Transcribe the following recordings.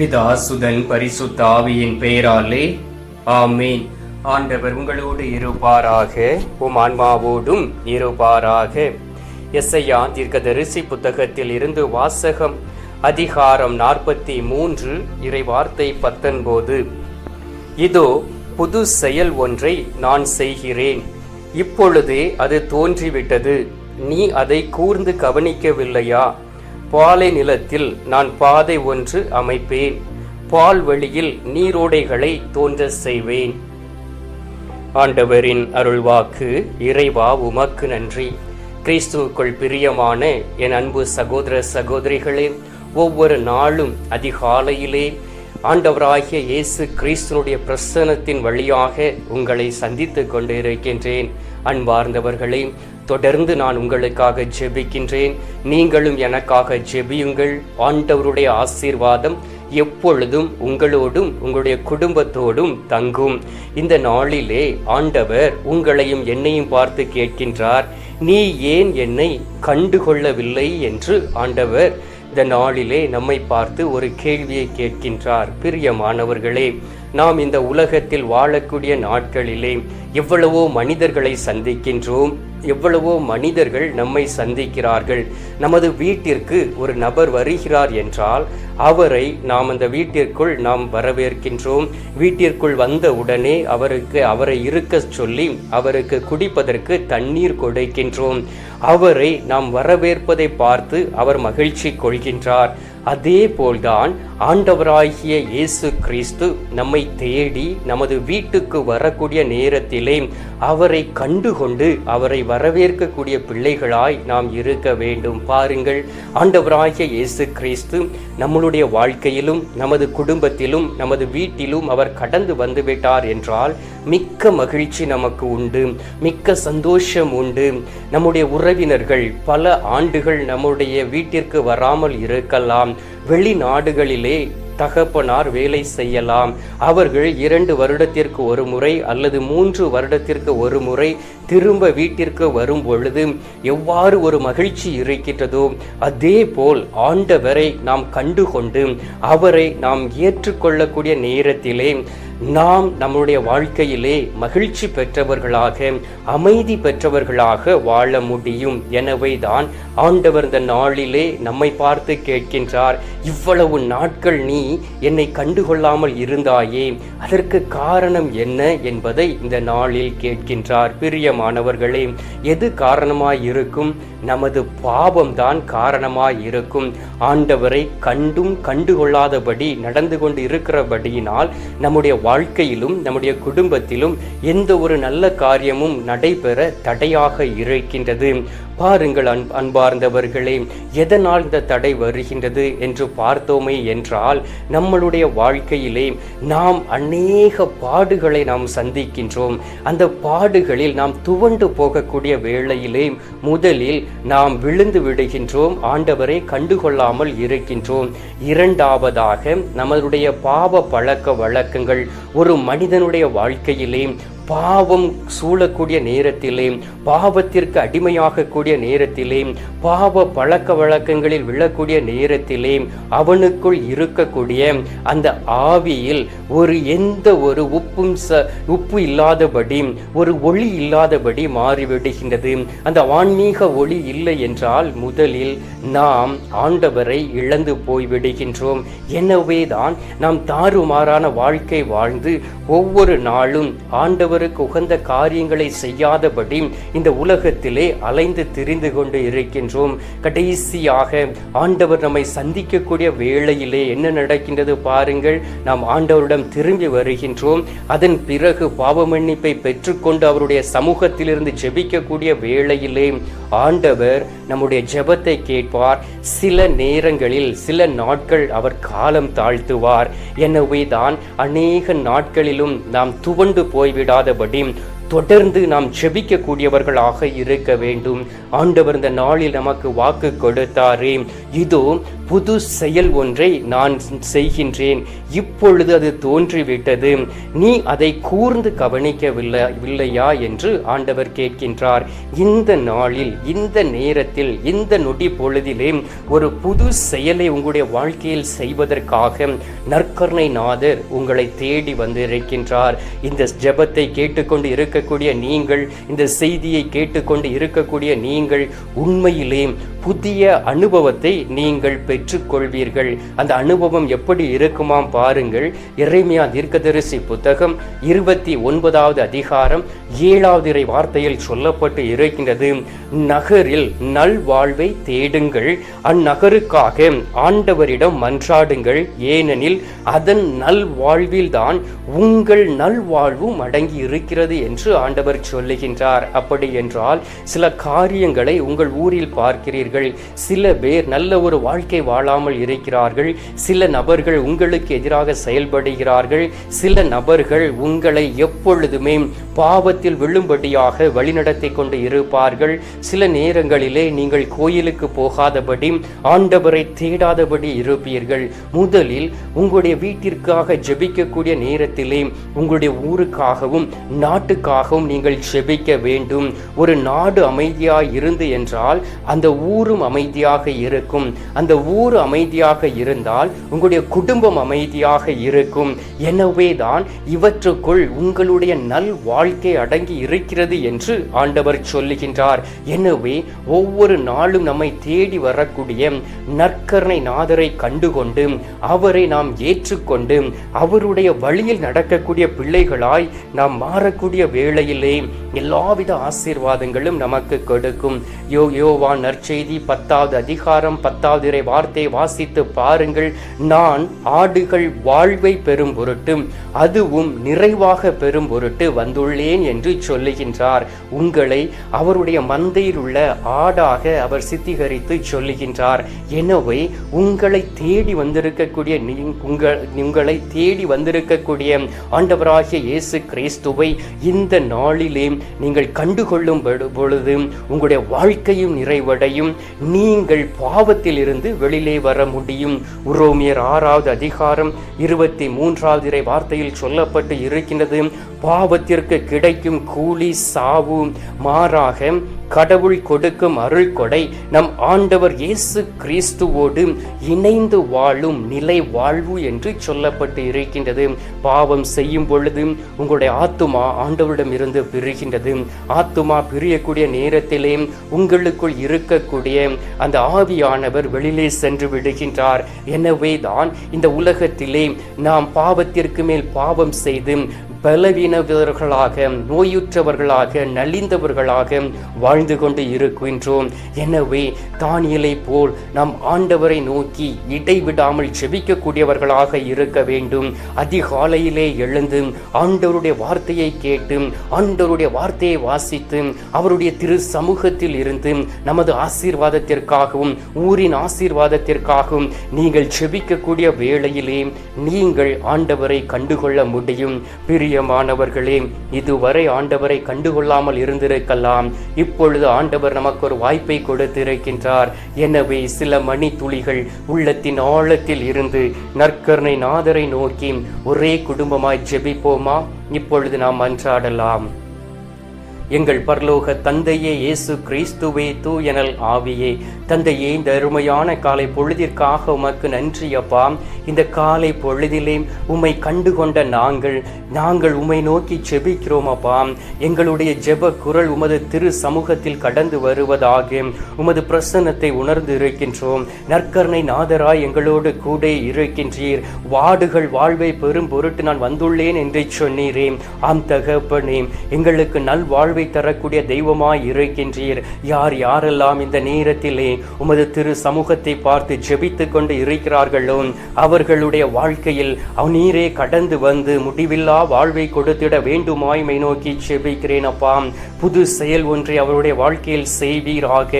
பிதா சுதன் பரிசுத்தாவியின் பெயராலே ஆமீன். ஆண்டவர் உங்களோடு இருப்பாராக உம் ஆன்மாவோடும் இருப்பாராக. எஸ்ஐயா தீர்க்கதரிசி புத்தகத்தில் இருந்து வாசகம் அதிகாரம் நாற்பத்தி மூன்று இறை வார்த்தை பத்தொன்பது. இதோ புது செயல் ஒன்றை நான் செய்கிறேன். இப்பொழுதே அது தோன்றிவிட்டது. நீ அதை கூர்ந்து கவனிக்கவில்லையா? பாலை நிலத்தில் நான் பாதை ஒன்று அமைப்பேன். பால் வழியில் நீரோடைகளை தோன்ற செய்வேன். ஆண்டவரின் அருள்வாக்கு இறைவா உமக்கு நன்றி. கிறிஸ்துவுக்குள் பிரியமான என் அன்பு சகோதர சகோதரிகளே ஒவ்வொரு நாளும் அதிகாலையிலே ஆண்டவராகிய இயேசு கிறிஸ்துனுடைய பிரசனத்தின் வழியாக உங்களை சந்தித்துக் கொண்டு இருக்கின்றேன் அன்பார்ந்தவர்களே தொடர்ந்து நான் உங்களுக்காக ஜெபிக்கின்றேன். நீங்களும் எனக்காக ஜெபியுங்கள். ஆண்டவருடைய ஆசீர்வாதம் எப்பொழுதும் உங்களோடும் உங்களுடைய குடும்பத்தோடும் தங்கும். இந்த நாளிலே ஆண்டவர் உங்களையும் என்னையும் பார்த்து கேட்கின்றார் நீ ஏன் என்னை கண்டுகொள்ளவில்லை? என்று ஆண்டவர் இந்த நாளிலே நம்மை பார்த்து ஒரு கேள்வியை கேட்கின்றார். பிரியமானவர்களே நாம் இந்த உலகத்தில் வாழக்கூடிய நாட்களிலே எவ்வளவோ மனிதர்களை சந்திக்கின்றோம் எவ்வளவோ மனிதர்கள் நம்மை சந்திக்கிறார்கள். நமது வீட்டிற்கு ஒரு நபர் வருகிறார் என்றால் அவரை நாம் அந்த வீட்டிற்குள் நாம் வரவேற்கின்றோம். வீட்டிற்குள் வந்த உடனே அவருக்கு அவரை இருக்க சொல்லி அவருக்கு குடிப்பதற்கு தண்ணீர் கொடுக்கின்றோம். அவரை நாம் வரவேற்பதை பார்த்து அவர் மகிழ்ச்சி கொள்கின்றார். அதே போல்தான் ஆண்டவராகிய இயேசு கிறிஸ்து நம்மை தேடி நமது வீட்டுக்கு வரக்கூடிய நேரத்திலே அவரை கண்டுகொண்டு அவரை வரவேற்கக்கூடிய பிள்ளைகளாய் நாம் இருக்க வேண்டும். பாருங்கள் ஆண்டவராகிய இயேசு கிறிஸ்து நம்மளுடைய வாழ்க்கையிலும் நமது குடும்பத்திலும் நமது வீட்டிலும் அவர் கடந்து வந்துவிட்டார் என்றால் மிக்க மகிழ்ச்சி நமக்கு உண்டு மிக்க சந்தோஷம் உண்டு. நம்முடைய உறவினர்கள் பல ஆண்டுகள் நம்முடைய வீட்டிற்கு வராமல் இருக்கலாம். வெளிநாடுகளிலே தகப்பனார் வேலை செய்யலாம். அவர்கள் இரண்டு வருடத்திற்கு ஒரு முறை அல்லது மூன்று வருடத்திற்கு ஒரு முறை திரும்ப வீட்டிற்கு வரும் பொழுது எவ்வாறு ஒரு மகிழ்ச்சி இருக்கின்றதோ அதே போல் ஆண்டவரை நாம் கண்டுகொண்டு அவரை நாம் ஏற்றுக்கொள்ளக்கூடிய நேரத்திலே நாம் நம்முடைய வாழ்க்கையிலே மகிழ்ச்சி பெற்றவர்களாக அமைதி பெற்றவர்களாக வாழ முடியும். எனவே தான் ஆண்டவர் இந்த நாளிலே நம்மை பார்த்து கேட்கின்றார். இவ்வளவு நாட்கள் நீ என்னை கண்டுகொள்ளாமல் இருந்தாயே. அதற்கு காரணம் என்ன என்பதை இந்த நாளில் கேட்கின்றார் பிரியமானவர்களே. எது காரணமாய் இருக்கும் நமது பாவம்தான் காரணமாய் இருக்கும் ஆண்டவரை கண்டும் கண்டுகொள்ளாதபடி நடந்து கொண்டு இருக்கிறபடியினால் நம்முடைய வாழ்க்கையிலும் நம்முடைய குடும்பத்திலும் எந்த ஒரு நல்ல காரியமும் நடைபெற தடையாக இருக்கின்றது. பாருங்கள் அன் அன்பார்ந்தவர்களே எதனால் இந்த தடை வருகின்றது என்று பார்த்தோமே என்றால் நம்மளுடைய வாழ்க்கையிலே நாம் அநேக பாடுகளை நாம் சந்திக்கின்றோம். அந்த பாடுகளில் நாம் துவண்டு போகக்கூடிய வேளையிலே முதலில் நாம் விழுந்து விடுகின்றோம் ஆண்டவரை கண்டுகொள்ளாமல் இருக்கின்றோம். இரண்டாவதாக நம்மளுடைய பாவ பழக்க வழக்கங்கள் ஒரு மனிதனுடைய வாழ்க்கையிலே பாவம் சூழக்கூடிய நேரத்திலே பாவத்திற்கு அடிமையாகக்கூடிய நேரத்திலே பாவ பழக்க வழக்கங்களில் விழக்கூடிய நேரத்திலே அவனுக்குள் இருக்கக்கூடிய அந்த ஆவியில் ஒரு எந்த ஒரு உப்பும் ச உப்பு இல்லாதபடி ஒரு ஒளி இல்லாதபடி மாறிவிடுகின்றது. அந்த ஆன்மீக ஒளி இல்லை என்றால் முதலில் நாம் ஆண்டவரை இழந்து போய்விடுகின்றோம். எனவேதான் நாம் தாறுமாறான வாழ்க்கை வாழ்ந்து ஒவ்வொரு நாளும் ஆண்டவர் தேவருக்கு உகந்த காரியங்களை செய்யாதபடி இந்த உலகத்திலே அலைந்து திரிந்து கொண்டு இருக்கின்றோம். கடைசியாக ஆண்டவர் நம்மை சந்திக்கக்கூடிய வேளையிலே என்ன நடக்கின்றது பாருங்கள். நாம் ஆண்டவரிடம் திரும்பி வருகின்றோம். அதன் பிறகு பாவ மன்னிப்பை பெற்றுக்கொண்டு அவருடைய சமூகத்திலிருந்து ஜெபிக்கக்கூடிய வேளையிலே ஆண்டவர் நம்முடைய ஜெபத்தை கேட்பார். சில நேரங்களில் சில நாட்கள் அவர் காலம் தாழ்த்துவார். எனவே தான் அநேக நாட்களிலும் நாம் துவண்டு போய்விடாத बड़ी தொடர்ந்து நாம் ஜெபிக்கக்கூடியவர்களாக இருக்க வேண்டும். ஆண்டவர் இந்த நாளில் நமக்கு வாக்கு கொடுத்தாரே. இதோ புது செயல் ஒன்றை நான் செய்கின்றேன். இப்பொழுது அது தோன்றிவிட்டது. நீ அதை கூர்ந்து கவனிக்கவில்லை இல்லையா என்று ஆண்டவர் கேட்கின்றார். இந்த நாளில் இந்த நேரத்தில் இந்த நொடி பொழுதிலே ஒரு புது செயலை உங்களுடைய வாழ்க்கையில் செய்வதற்காக நற்கருணை நாதர் உங்களை தேடி வந்து இருக்கின்றார் இந்த ஜெபத்தை கேட்டுக்கொண்டு இருக்க இருக்கக்கூடிய நீங்கள் இந்த செய்தியை கேட்டுக்கொண்டு இருக்கக்கூடிய நீங்கள் உண்மையிலே புதிய அனுபவத்தை நீங்கள் பெற்றுக்கொள்வீர்கள். அந்த அனுபவம் எப்படி இருக்குமாம் பாருங்கள். இறைமையா தீர்க்கதரிசி புத்தகம் இருபத்தி ஒன்பதாவது அதிகாரம் ஏழாவது இறை வார்த்தையில் சொல்லப்பட்டு இருக்கின்றது. நகரில் நல்வாழ்வை தேடுங்கள். அந்நகருக்காக ஆண்டவரிடம் மன்றாடுங்கள். ஏனெனில் அதன் நல்வாழ்வில்தான் உங்கள் நல்வாழ்வும் அடங்கி இருக்கிறது என்று ஆண்டவர் சொல்லுகின்றார். அப்படி என்றால் சில காரியங்களை உங்கள் ஊரில் பார்க்கிறீர்கள். சில பேர் நல்ல ஒரு வாழ்க்கை வாழாமல் இருக்கிறார்கள். சில நபர்கள் உங்களுக்கு எதிராக செயல்படுகிறார்கள். சில நபர்கள் உங்களை எப்பொழுதுமே பாவத்தில் விழும்படியாக வழிநடத்தி கொண்டு இருப்பார்கள். சில நேரங்களிலே நீங்கள் கோயிலுக்கு போகாதபடி ஆண்டவரை தேடாதபடி இருப்பீர்கள். முதலில் உங்களுடைய வீட்டிற்காக ஜெபிக்கக்கூடிய நேரத்திலே உங்களுடைய ஊருக்காகவும் நாட்டுக்காக நாட்டுக்காகவும் நீங்கள் செபிக்க வேண்டும். ஒரு நாடு அமைதியாக இருந்து என்றால் அந்த ஊரும் அமைதியாக இருக்கும். அந்த ஊர் அமைதியாக இருந்தால் உங்களுடைய குடும்பம் அமைதியாக இருக்கும். எனவே தான் இவற்றுக்குள் உங்களுடைய நல் வாழ்க்கை அடங்கி இருக்கிறது என்று ஆண்டவர் சொல்லுகின்றார். எனவே ஒவ்வொரு நாளும் நம்மை தேடி வரக்கூடிய நற்கரணை நாதரை கண்டுகொண்டு அவரை நாம் ஏற்றுக்கொண்டு அவருடைய வழியில் நடக்கக்கூடிய பிள்ளைகளாய் நாம் மாறக்கூடிய வேளையிலே எல்லாவித ஆசீர்வாதங்களும் நமக்கு கொடுக்கும். யோ யோவா நற்செய்தி பத்தாவது அதிகாரம் பத்தாவது இறை வார்த்தை வாசித்து பாருங்கள். நான் ஆடுகள் வாழ்வை பெறும் பொருட்டு அதுவும் நிறைவாக பெறும் பொருட்டு வந்துள்ளேன் என்று சொல்லுகின்றார். உங்களை அவருடைய மந்தையில் உள்ள ஆடாக அவர் சித்திகரித்து சொல்லுகின்றார். எனவே உங்களை தேடி வந்திருக்கக்கூடிய உங்கள் உங்களை தேடி வந்திருக்கக்கூடிய ஆண்டவராகிய இயேசு கிறிஸ்துவை இந்த நாளிலே நீங்கள் கண்டுகொள்ளும் பொழுது உங்களுடைய வாழ்க்கையும் நிறைவடையும். நீங்கள் பாவத்தில் இருந்து வெளியிலே வர முடியும். உரோமியர் ஆறாவது அதிகாரம் இருபத்தி மூன்றாவது இறை வார்த்தையில் சொல்லப்பட்டு இருக்கின்றது. பாவத்திற்கு கிடைக்கும் கூலி சாவு மாறாக கடவுள் கொடுக்கும் அருள் கொடை நம் ஆண்டவர் இயேசு கிறிஸ்துவோடு இணைந்து வாழும் நிலை வாழ்வு என்று சொல்லப்பட்டு இருக்கின்றது. பாவம் செய்யும் பொழுது உங்களுடைய ஆத்துமா ஆண்டவரிடம் இருந்து பிரிகின்றது. ஆத்துமா பிரியக்கூடிய நேரத்திலே உங்களுக்குள் இருக்கக்கூடிய அந்த ஆவியானவர் வெளியிலே சென்று விடுகின்றார். எனவே தான் இந்த உலகத்திலே நாம் பாவத்திற்கு மேல் பாவம் செய்து பலவீனவர்களாக நோயுற்றவர்களாக நலிந்தவர்களாக வாழ்ந்து கொண்டு இருக்கின்றோம். எனவே தானியலை போல் நாம் ஆண்டவரை நோக்கி இடைவிடாமல் செபிக்கக்கூடியவர்களாக இருக்க வேண்டும். அதிகாலையிலே எழுந்து ஆண்டவருடைய வார்த்தையை கேட்டு ஆண்டவருடைய வார்த்தையை வாசித்து அவருடைய திரு சமூகத்தில் இருந்து நமது ஆசீர்வாதத்திற்காகவும் ஊரின் ஆசீர்வாதத்திற்காகவும் நீங்கள் செபிக்கக்கூடிய வேளையிலே நீங்கள் ஆண்டவரை கண்டுகொள்ள முடியும். பிரியமானவர்களே இதுவரை ஆண்டவரை கண்டுகொள்ளாமல் இருந்திருக்கலாம். இப்பொழுது ஆண்டவர் நமக்கு ஒரு வாய்ப்பை கொடுத்திருக்கின்றார். எனவே சில மணி துளிகள் உள்ளத்தின் ஆழத்தில் இருந்து நற்கருணை நாதரை நோக்கி ஒரே குடும்பமாய் ஜெபிப்போமா? இப்பொழுது நாம் அன்றாடலாம். எங்கள் பரலோக தந்தையே இயேசு கிறிஸ்துவே தூயனல் ஆவியே. தந்தையே இந்த அருமையான காலை பொழுதிற்காக உமக்கு நன்றி அப்பா. இந்த காலை பொழுதிலே உம்மை கண்டுகொண்ட நாங்கள் நாங்கள் உம்மை நோக்கி செபிக்கிறோம் அப்பா. எங்களுடைய ஜெப குரல் உமது திரு சமூகத்தில் கடந்து வருவதாக உமது பிரசன்னத்தை உணர்ந்து இருக்கின்றோம். நற்கருணை நாதராய் எங்களோடு கூட இருக்கின்றீர். வாடுகள் வாழ்வை பெரும் பொருட்டு நான் வந்துள்ளேன் என்று சொன்னீரே. ஆம் தகப்பனே எங்களுக்கு நல் வாழ்வை தரக்கூடிய தெய்வமாய் இருக்கின்றீர். யார் யாரெல்லாம் இந்த நேரத்திலே உமது திரு சமூகத்தை பார்த்து ஜெபித்து கொண்டு இருக்கிறார்களோ அவர்களுடைய வாழ்க்கையில் அவநீரே கடந்து வந்து முடிவில்லா வாழ்வை கொடுத்திட வேண்டுமாய்மை நோக்கி ஜெபிக்கிறேன் அப்பா. புது செயல் ஒன்றை அவருடைய வாழ்க்கையில் செய்வீராக.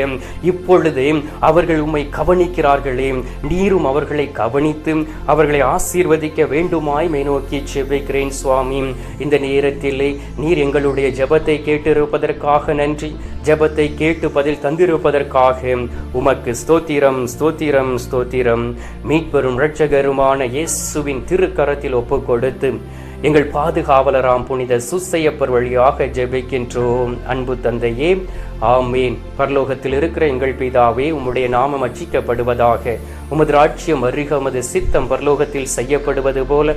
இப்பொழுது அவர்கள் உம்மை கவனிக்கிறார்களே. நீரும் அவர்களை கவனித்து அவர்களை ஆசீர்வதிக்க வேண்டுமாய்மை நோக்கி செபிக்கிறேன் சுவாமி. இந்த நேரத்திலே நீர் எங்களுடைய ஜபத்தை கேட்டு கேட்டிருப்பதற்காக நன்றி. ஜபத்தை கேட்டு பதில் தந்திருப்பதற்காக உமக்கு ஸ்தோத்திரம் ஸ்தோத்திரம் ஸ்தோத்திரம். மீட்பெரும் இரட்சகருமான இயேசுவின் திருக்கரத்தில் ஒப்பு கொடுத்து எங்கள் பாதுகாவலராம் புனித சுசையப்பர் வழியாக ஜெபிக்கின்றோம். அன்பு தந்தையே ஆமேன். பரலோகத்தில் இருக்கிற எங்கள் பிதாவே உம்முடைய நாமம் அச்சிக்கப்படுவதாக உமது ராட்சியம் அருக உமது சித்தம் பரலோகத்தில் செய்யப்படுவது போல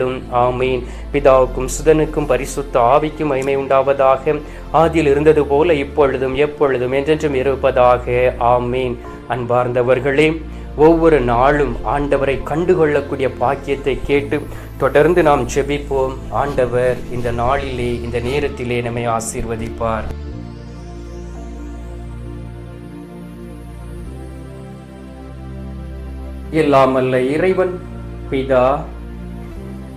ஆமீன். பிதாவுக்கும் சுதனுக்கும் பரிசுத்த ஆவிக்கும் மகிமை உண்டாவதாக. ஆதியில் இருந்தது போல இப்பொழுதும் எப்பொழுதும் என்றென்றும் இருப்பதாக. ஆமீன். அன்பார்ந்தவர்களே ஒவ்வொரு நாளும் ஆண்டவரை கண்டுகொள்ளக்கூடிய பாக்கியத்தை கேட்டு தொடர்ந்து நாம் செபிப்போம் ஆண்டவர் இந்த நாளிலே இந்த நேரத்திலே நம்மை ஆசீர்வதிப்பார். எல்லாமல்ல இறைவன் பிதா